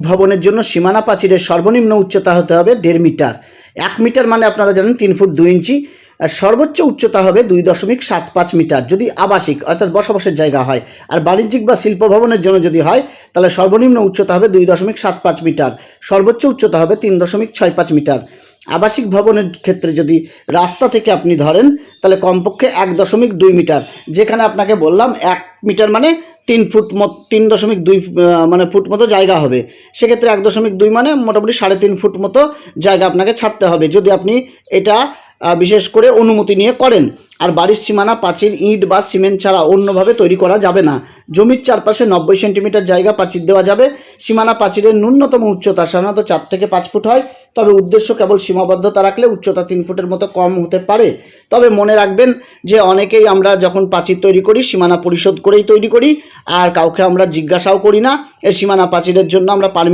ভবনের জন্য সীমানা প্রাচীরের সর্বনিম্ন উচ্চতা হতে হবে দেড় মিটার। এক মিটার মানে আপনারা জানেন তিন ফুট দুই ইঞ্চি। আর সর্বোচ্চ উচ্চতা হবে দুই দশমিক সাত পাঁচ মিটার। যদি আবাসিক, অর্থাৎ বসবাসের জায়গা হয়, আর বাণিজ্যিক বা শিল্প ভবনের জন্য যদি হয়, তাহলে সর্বনিম্ন উচ্চতা হবে দুই দশমিক সাত পাঁচ মিটার। সর্বোচ্চ উচ্চতা হবে তিন দশমিক ছয় পাঁচ মিটার। আবাসিক ভবনের ক্ষেত্রে যদি রাস্তা থেকে আপনি ধরেন, তাহলে কমপক্ষে এক দশমিক দুই মিটার, যেখানে আপনাকে বললাম এক মিটার মানে তিন ফুট মত, তিন দশমিক দুই মানে ফুট মতো জায়গা হবে। সেক্ষেত্রে এক দশমিক দুই মানে মোটামুটি সাড়ে তিন ফুট মতো জায়গা আপনাকে ছাড়তে হবে। যদি আপনি এটা বিশেষ করে অনুমতি নিয়ে করেন। আর বাড়ির সীমানা, পাঁচির, ইট বা সিমেন্ট ছাড়া অন্যভাবে তৈরি করা যাবে না। জমির চারপাশে নব্বই সেন্টিমিটার জায়গা পাঁচির দেওয়া যাবে। সীমানা পাঁচিরের ন্যূনতম উচ্চতা সাধারণত চার থেকে পাঁচ ফুট হয়। তবে উদ্দেশ্য কেবল সীমাবদ্ধতা রাখলে উচ্চতা তিন ফুটের মতো কম হতে পারে। তবে মনে রাখবেন যে অনেকেই আমরা যখন প্রাচীর তৈরি করি, সীমানা পরিশোধ করেই তৈরি করি। আর কাউকে আমরা জিজ্ঞাসাও করি না। এই সীমানা প্রাচীরের জন্য আমরা